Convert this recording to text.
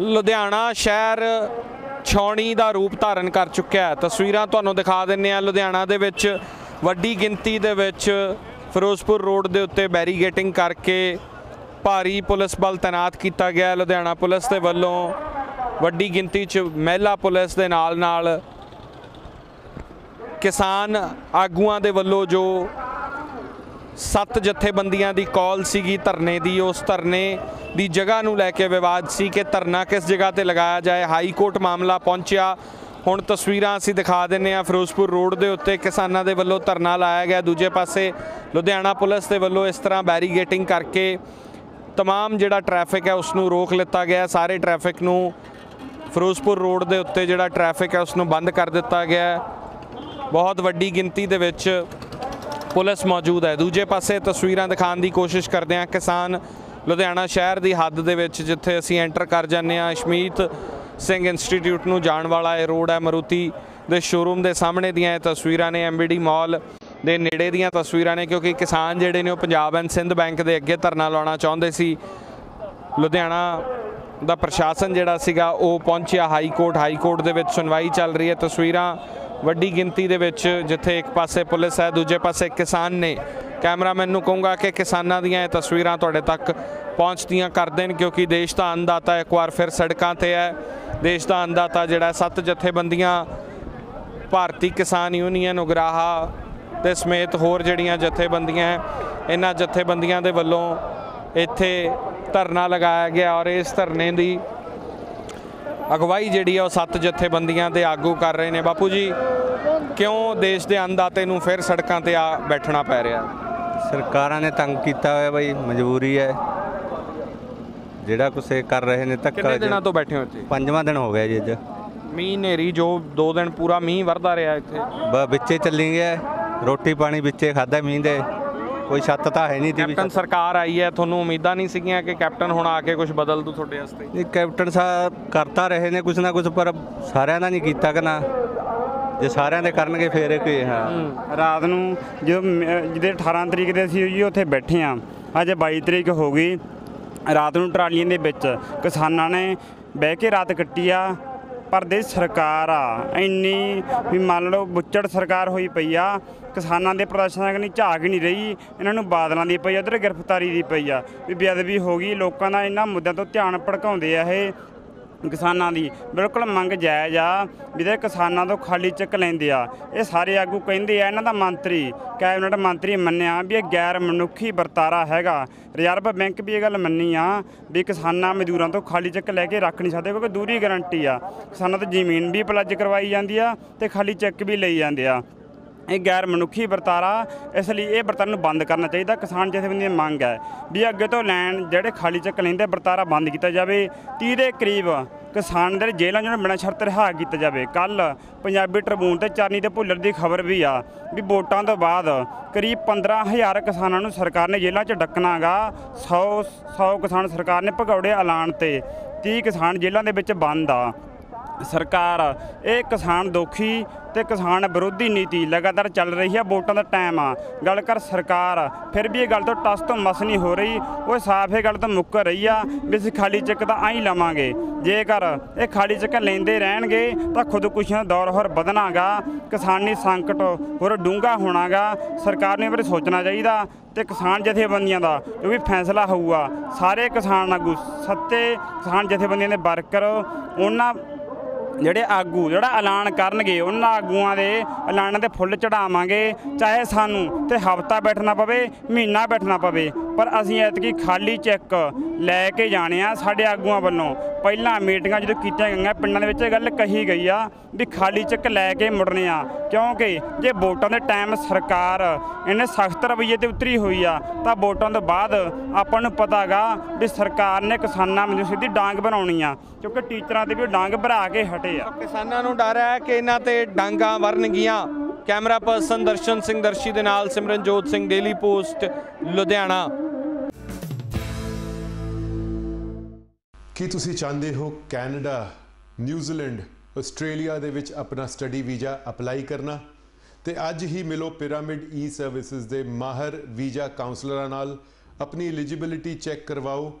ਲੁਧਿਆਣਾ ਸ਼ਹਿਰ ਛਾਉਣੀ ਦਾ ਰੂਪ ਧਾਰਨ ਕਰ ਚੁੱਕਿਆ ਹੈ। ਤਸਵੀਰਾਂ ਤੁਹਾਨੂੰ ਦਿਖਾ ਦਿੰਨੇ ਆ ਲੁਧਿਆਣਾ ਦੇ ਵਿੱਚ ਵੱਡੀ ਗਿਣਤੀ ਦੇ ਵਿੱਚ ਫਿਰੋਜ਼ਪੁਰ ਰੋਡ ਦੇ ਉੱਤੇ ਬੈਰੀਗੇਟਿੰਗ ਕਰਕੇ ਭਾਰੀ ਪੁਲਿਸ ਬਲ ਤਾਇਨਾਤ ਕੀਤਾ ਗਿਆ ਲੁਧਿਆਣਾ ਪੁਲਿਸ ਦੇ ਵੱਲੋਂ ਵੱਡੀ ਗਿਣਤੀ 'ਚ ਮਹਿਲਾ ਪੁਲਿਸ ਦੇ ਨਾਲ ਨਾਲ ਕਿਸਾਨ ਆਗੂਆਂ ਦੇ ਵੱਲੋਂ ਜੋ ਸੱਤ ਜਥੇਬੰਦੀਆਂ ਦੀ ਕਾਲ ਸੀਗੀ ਧਰਨੇ ਦੀ, ਉਸ ਧਰਨੇ ਦੀ ਜਗ੍ਹਾ ਨੂੰ ਲੈ ਕੇ ਵਿਵਾਦ ਸੀ ਕਿ ਧਰਨਾ ਕਿਸ ਜਗ੍ਹਾ ਤੇ ਲਗਾਇਆ ਜਾਏ। ਹਾਈ ਕੋਰਟ ਮਾਮਲਾ ਪਹੁੰਚਿਆ। ਹੁਣ ਤਸਵੀਰਾਂ ਅਸੀਂ ਦਿਖਾ ਦਿੰਨੇ ਆ ਫਿਰੋਜ਼ਪੁਰ ਰੋਡ ਦੇ ਉੱਤੇ। ਕਿਸਾਨਾਂ ਦੇ ਵੱਲੋਂ ਧਰਨਾ ਲਾਇਆ ਗਿਆ। ਦੂਜੇ ਪਾਸੇ ਲੁਧਿਆਣਾ ਪੁਲਿਸ ਦੇ ਵੱਲੋਂ ਇਸ ਤਰ੍ਹਾਂ ਬੈਰੀਗੇਟਿੰਗ ਕਰਕੇ ਤਮਾਮ ਜਿਹੜਾ ਟ੍ਰੈਫਿਕ ਹੈ ਉਸ ਨੂੰ ਰੋਕ ਲਿੱਤਾ ਗਿਆ। ਸਾਰੇ ਟ੍ਰੈਫਿਕ ਨੂੰ ਫਿਰੋਜ਼ਪੁਰ ਰੋਡ ਦੇ ਉੱਤੇ ਜਿਹੜਾ ਟ੍ਰੈਫਿਕ ਹੈ ਉਸ ਨੂੰ ਬੰਦ ਕਰ ਦਿੱਤਾ ਗਿਆ। ਬਹੁਤ ਵੱਡੀ ਗਿਣਤੀ ਦੇ ਵਿੱਚ ਪੁਲਿਸ ਮੌਜੂਦ ਹੈ। ਦੂਜੇ ਪਾਸੇ ਤਸਵੀਰਾਂ ਦਿਖਾਉਣ ਦੀ ਕੋਸ਼ਿਸ਼ ਕਰਦੇ ਹਾਂ। ਕਿਸਾਨ ਲੁਧਿਆਣਾ ਸ਼ਹਿਰ ਦੀ ਹੱਦ ਦੇ ਵਿੱਚ, ਜਿੱਥੇ ਅਸੀਂ ਐਂਟਰ ਕਰ ਜਾਂਦੇ ਹਾਂ। ਅਸ਼ਮੀਤ ਸਿੰਘ ਇੰਸਟੀਚਿਊਟ ਨੂੰ ਜਾਣ ਵਾਲਾ ਇਹ ਰੋਡ ਹੈ। ਮਰੂਤੀ ਦੇ ਸ਼ੋਰੂਮ ਦੇ ਸਾਹਮਣੇ ਦੀਆਂ ਇਹ ਤਸਵੀਰਾਂ ਨੇ। ਐਮਬੀਡੀ ਮਾਲ ਦੇ ਨੇੜੇ ਦੀਆਂ ਤਸਵੀਰਾਂ ਨੇ, ਕਿਉਂਕਿ ਕਿਸਾਨ ਜਿਹੜੇ ਨੇ ਉਹ ਪੰਜਾਬ ਐਂਡ ਸਿੰਧ ਬੈਂਕ ਦੇ ਅੱਗੇ ਧਰਨਾ ਲਾਉਣਾ ਚਾਹੁੰਦੇ ਸੀ। ਲੁਧਿਆਣਾ ਦਾ ਪ੍ਰਸ਼ਾਸਨ ਜਿਹੜਾ ਸੀਗਾ, ਉਹ ਪਹੁੰਚਿਆ ਹਾਈ ਕੋਰਟ ਹਾਈ ਕੋਰਟ ਦੇ ਵਿੱਚ ਸੁਣਵਾਈ ਚੱਲ ਰਹੀ ਹੈ। ਤਸਵੀਰਾਂ ਵੱਡੀ ਗਿਣਤੀ ਦੇ ਵਿੱਚ ਜਿੱਥੇ ਇੱਕ ਪਾਸੇ ਪੁਲਿਸ ਹੈ, ਦੂਜੇ ਪਾਸੇ ਕਿਸਾਨ ਨੇ। ਕੈਮਰਾਮੈਨ ਨੂੰ ਕਹੂੰਗਾ ਕਿ ਕਿਸਾਨਾਂ ਦੀਆਂ ਇਹ ਤਸਵੀਰਾਂ ਤੁਹਾਡੇ ਤੱਕ ਪਹੁੰਚਦੀਆਂ ਕਰ ਦੇਣ, ਕਿਉਂਕਿ ਦੇਸ਼ ਦਾ ਅੰਨਦਾਤਾ ਇੱਕ ਵਾਰ ਫਿਰ ਸੜਕਾਂ ਤੇ ਹੈ। ਦੇਸ਼ ਦਾ ਅੰਨਦਾਤਾ ਜਿਹੜਾ ਸੱਤ ਜਥੇਬੰਦੀਆਂ, ਭਾਰਤੀ ਕਿਸਾਨ ਯੂਨੀਅਨ, ਉਗਰਾਹਾ ਤੇ ਸਮੇਤ ਹੋਰ ਜਿਹੜੀਆਂ ਜਥੇਬੰਦੀਆਂ ਇਹਨਾਂ ਜਥੇਬੰਦੀਆਂ ਦੇ ਵੱਲੋਂ ਇੱਥੇ ਧਰਨਾ ਲਗਾਇਆ ਗਿਆ ਔਰ ਇਸ ਧਰਨੇ ਦੀ ਅਗਵਾਈ ਜਿਹੜੀ ਹੈ ਉਹ ਸੱਤ ਜਥੇਬੰਦੀਆਂ ਦੇ ਆਗੂ ਕਰ ਰਹੇ ਨੇ। ਬਾਪੂ ਜੀ ਕਿਉਂ ਦੇਸ਼ ਦੇ ਅੰਨਦਾਤੇ ਨੂੰ ਫਿਰ ਸੜਕਾਂ ਤੇ ਆ ਬੈਠਣਾ ਪੈ ਰਿਹਾ? ਸਰਕਾਰਾਂ ਨੇ ਤੰਗ ਕੀਤਾ ਹੋਇਆ ਬਈ ਮਜਬੂਰੀ ਹੈ। ਜਿਹੜਾ ਕੁਛ ਇਹ ਕਰ ਰਹੇ ਨੇ ਧੱਕਾ ਕਿੰਨੇ ਦਿਨਾਂ ਤੋਂ ਬੈਠੇ ਹੋ ਇੱਥੇ? ਪੰਜਵਾਂ ਦਿਨ ਹੋ ਗਿਆ ਜੀ ਅੱਜ। ਮੀਂਹ ਨੇਰੀ ਜੋ ਦੋ ਦਿਨ ਪੂਰਾ ਮੀਂਹ ਵਰਦਾ ਰਿਹਾ ਇੱਥੇ। ਬ ਵਿੱਚੇ ਚੱਲੀ ਗਿਆ। ਰੋਟੀ ਪਾਣੀ ਵਿੱਚੇ ਖਾਦਾ ਮੀਂਹ ਦੇ। ਕੋਈ ਛੱਤ ਤਾਂ ਹੈ ਨਹੀਂ ਤੀ ਵੀ ਕੈਪਟਨ ਸਰਕਾਰ ਆਈ ਹੈ ਤੁਹਾਨੂੰ ਉਮੀਦਾਂ ਨਹੀਂ ਸੀਗੀਆਂ ਕਿ ਕੈਪਟਨ ਹੁਣ ਆ ਕੇ ਕੁਝ ਬਦਲ ਦੂ ਤੁਹਾਡੇ ਵਾਸਤੇ? ਨਹੀਂ ਕੈਪਟਨ ਸਾਹਿਬ ਕਰਤਾ ਰਹੇ ਨੇ ਕੁਛ ਨਾ ਕੁਛ ਪਰ ਸਾਰਿਆਂ ਦਾ ਨਹੀਂ ਕੀਤਾ ਕਿ ਨਾ। ਜੇ ਸਾਰਿਆਂ ਦੇ ਕਰਨਗੇ ਫੇਰ ਇਹ ਕੀ ਹਾਂ ਰਾਤ ਨੂੰ ਜਦੋਂ ਮ- ਜਿਹਦੇ 18 ਤਰੀਕ ਦੇ ਅਸੀਂ ਜੀ ਉੱਥੇ ਬੈਠੇ ਆ ਅੱਜ 22 ਤਰੀਕ ਹੋ ਗਈ। ਰਾਤ ਨੂੰ ਟਰਾਲੀਆਂ ਦੇ ਵਿੱਚ ਕਿਸਾਨਾਂ ਨੇ ਬਹਿ ਕੇ ਰਾਤ ਕੱਟੀ ਆ ਪਰ ਦੇ ਸਰਕਾਰ ਆ, ਇੰਨੀ ਵੀ ਮੰਨ ਲਓ ਬੁੱਚੜ ਸਰਕਾਰ ਹੋਈ ਪਈ ਆ, ਕਿਸਾਨਾਂ ਦੇ ਪ੍ਰਦਰਸ਼ਨਾਂ ਕਨੀ ਝਾਕ ਨਹੀਂ ਰਹੀ, ਇਹਨਾਂ ਨੂੰ ਬਾਦਲਾਂ ਦੀ ਪਈ ਆ, ਉਧਰ ਗ੍ਰਿਫਤਾਰੀ ਦੀ ਪਈ ਆ, ਵੀ ਬੇਅਦਬੀ ਹੋ ਗਈ, ਲੋਕਾਂ ਦਾ ਇਹਨਾਂ ਮੁੱਦਿਆਂ ਤੋਂ ਧਿਆਨ ਭੜਕਾਉਂਦੇ ਆ ਇਹ ਕਿਸਾਨਾਂ ਦੀ ਬਿਲਕੁਲ ਮੰਗ ਜਾਇਜ਼ ਆ ਵੀ ਤੇ ਕਿਸਾਨਾਂ ਤੋਂ ਖਾਲੀ ਚੱਕ ਲੈਂਦੇ ਆ। ਇਹ ਸਾਰੇ ਆਗੂ ਕਹਿੰਦੇ ਆ, ਇਹਨਾਂ ਦਾ ਮੰਤਰੀ, ਕੈਬਨਿਟ ਮੰਤਰੀ ਮੰਨਿਆ ਵੀ ਇਹ ਗੈਰ ਮਨੁੱਖੀ ਵਰਤਾਰਾ ਹੈਗਾ। ਰਿਜ਼ਰਵ ਬੈਂਕ ਵੀ ਇਹ ਗੱਲ ਮੰਨੀ ਆ ਵੀ ਕਿਸਾਨਾਂ ਮਜ਼ਦੂਰਾਂ ਤੋਂ ਖਾਲੀ ਚੱਕ ਲੈ ਕੇ ਰੱਖ ਨਹੀਂ ਸਕਦੇ ਕਿਉਂਕਿ ਦੂਰੀ ਗਾਰੰਟੀ ਆ। ਕਿਸਾਨਾਂ ਤੋਂ ਜ਼ਮੀਨ ਵੀ ਪਲੱਜ ਕਰਵਾਈ ਜਾਂਦੀ ਆ ਤੇ ਖਾਲੀ ਚੱਕ ਵੀ ਲਈ ਜਾਂਦੇ ਆ। ਇਹ ਗੈਰ ਮਨੁੱਖੀ ਵਰਤਾਰਾ, ਇਸ ਲਈ ਇਹ ਵਰਤਾਰਾ ਨੂੰ ਬੰਦ ਕਰਨਾ ਚਾਹੀਦਾ। ਕਿਸਾਨ ਜਥੇਬੰਦੀਆਂ ਦੀ ਮੰਗ ਹੈ ਵੀ ਅੱਗੇ ਤੋਂ ਲੈਣ ਜਿਹੜੇ ਖਾਲੀ ਚੱਕ ਲੈਂਦੇ, ਵਰਤਾਰਾ ਬੰਦ ਕੀਤਾ ਜਾਵੇ। 30 ਦੇ ਕਰੀਬ ਕਿਸਾਨ ਦੇ ਜੇਲ੍ਹਾਂ ਜਿਹਨਾਂ ਬਿਨਾਂ ਸ਼ਰਤ ਰਿਹਾ ਕੀਤਾ ਜਾਵੇ। ਕੱਲ ਪੰਜਾਬੀ ਟ੍ਰਿਬਿਊਨ ਤੇ ਚਰਨੀ ਦੇ ਭੁੱਲਰ ਦੀ ਖਬਰ ਵੀ ਆ ਵੀ ਵੋਟਾਂ ਤੋਂ ਬਾਅਦ ਕਰੀਬ 15000 ਕਿਸਾਨਾਂ ਨੂੰ ਸਰਕਾਰ ਨੇ ਜੇਲ੍ਹਾਂ 'ਚ ਡੱਕਣਾਗਾ 100 100 ਕਿਸਾਨ ਸਰਕਾਰ ਨੇ ਭਗੌੜੇ ਐਲਾਨ ਤੇ 30 ਕਿਸਾਨ ਜੇਲ੍ਹਾਂ ਦੇ ਵਿੱਚ ਬੰਦ ਆ। ਸਰਕਾਰ, ਇਹ ਕਿਸਾਨ ਦੋਖੀ ਤੇ ਕਿਸਾਨ ਵਿਰੋਧੀ ਨੀਤੀ ਲਗਾਤਾਰ ਚੱਲ ਰਹੀ ਹੈ, ਵੋਟਾਂ ਦਾ ਟਾਈਮ ਆ। ਗੱਲ ਕਰ ਸਰਕਾਰ, ਫਿਰ ਵੀ ਇਹ ਗੱਲ ਤੋਂ ਟਸ ਤੋਂ ਮਸ ਨਹੀਂ ਹੋ ਰਹੀ। ਉਹ ਸਾਫ਼ ਇਹ ਗੱਲ ਤੋਂ ਮੁੱਕਰ ਰਹੀ ਆ ਵੀ ਅਸੀਂ ਖਾਲੀ ਚੱਕ ਤਾਂ ਆਈ ਲਵਾਂਗੇ। ਜੇਕਰ ਇਹ ਖਾਲੀ ਚੱਕ ਲੈਂਦੇ ਰਹਿਣਗੇ, ਤਾਂ ਖੁਦਕੁਸ਼ੀਆਂ ਦਾ ਦੌਰ ਹੋਰ ਵਧਣਾਗਾ। ਕਿਸਾਨੀ ਸੰਕਟ ਹੋਰ ਡੂੰਘਾ ਹੋਣਾਗਾ। ਸਰਕਾਰ ਨੂੰ ਇਹ ਬਾਰੇ ਸੋਚਣਾ ਚਾਹੀਦਾ ਤੇ ਕਿਸਾਨ ਜਥੇਬੰਦੀਆਂ ਦਾ ਜੋ ਵੀ ਫੈਸਲਾ ਹੋਊਗਾ, ਸਾਰੇ ਕਿਸਾਨ ਆਗੂ ਸੱਤੇ ਕਿਸਾਨ ਜਥੇਬੰਦੀਆਂ ਦੇ ਵਰਕਰ, ਉਹਨਾਂ ਜਿਹੜੇ ਆਗੂ, ਜਿਹੜਾ ਐਲਾਨ ਕਰਨਗੇ, ਉਹਨਾਂ ਆਗੂਆਂ ਦੇ ਐਲਾਨਾਂ ਦੇ ਫੁੱਲ ਚੜਾਵਾਂਗੇ, ਚਾਹੇ ਸਾਨੂੰ ਤੇ ਹਫਤਾ ਬੈਠਣਾ ਪਵੇ, ਮਹੀਨਾ ਬੈਠਣਾ ਪਵੇ, ਪਰ ਅਸੀਂ ਐਤਕੀ ਖਾਲੀ ਚੈੱਕ ਲੈ ਕੇ ਜਾਣੇ ਆ ਸਾਡੇ ਆਗੂਆਂ ਵੱਲੋਂ। ਪਹਿਲਾਂ ਮੀਟਿੰਗਾਂ ਜਦੋਂ ਕੀਤੀਆਂ ਗਈਆਂ, ਪਿੰਡਾਂ ਦੇ ਵਿੱਚ ਇਹ ਗੱਲ ਕਹੀ ਗਈ ਆ ਵੀ ਖਾਲੀ ਚੈੱਕ ਲੈ ਕੇ ਮੁੜਨੇ ਆ, ਕਿਉਂਕਿ ਜੇ ਵੋਟਾਂ ਦੇ ਟਾਈਮ ਸਰਕਾਰ ਇਹਨੇ ਸਖਤ ਰਵੱਈਏ ਤੇ ਉਤਰੀ ਹੋਈ ਆ, ਤਾਂ ਵੋਟਾਂ ਤੋਂ ਬਾਅਦ ਆਪਾਂ ਨੂੰ ਪਤਾਗਾ ਵੀ ਸਰਕਾਰ ਨੇ ਕਿਸਾਨਾਂ ਨੂੰ ਸਿੱਧੀ ਡਾਂਗ ਬਣਾਉਣੀ ਆ, ਕਿਉਂਕਿ ਟੀਚਰਾਂ ਤੇ ਵੀ ਉਹ ਡਾਂਗ ਭਰਾ ਕੇ ਹਟੇ ਆ। ਕਿਸਾਨਾਂ ਨੂੰ ਡਰ ਹੈ ਕਿ ਇਹਨਾਂ ਤੇ ਡਾਂਗਾ ਵਰਨਗੀਆਂ ਕੈਮਰਾ ਪਰਸਨ ਦਰਸ਼ਨ ਸਿੰਘ ਦਰਸ਼ੀ ਦੇ ਨਾਲ ਸਿਮਰਨਜੋਤ ਸਿੰਘ, ਡੇਲੀ ਪੋਸਟ, ਲੁਧਿਆਣਾ। ਕੀ ਤੁਸੀਂ ਚਾਹੁੰਦੇ ਹੋ ਕੈਨੇਡਾ, ਨਿਊਜ਼ੀਲੈਂਡ, ਆਸਟ੍ਰੇਲੀਆ ਦੇ ਵਿੱਚ ਆਪਣਾ ਸਟੱਡੀ ਵੀਜ਼ਾ ਅਪਲਾਈ ਕਰਨਾ? ਤੇ ਅੱਜ ਹੀ ਮਿਲੋ ਪਿਰਾਮਿਡ ਈ ਸਰਵਿਸਿਜ਼ ਦੇ ਮਾਹਰ ਵੀਜ਼ਾ ਕਾਉਂਸਲਰਾਂ ਨਾਲ। ਆਪਣੀ ਐਲੀਜੀਬਿਲਿਟੀ ਚੈੱਕ ਕਰਵਾਓ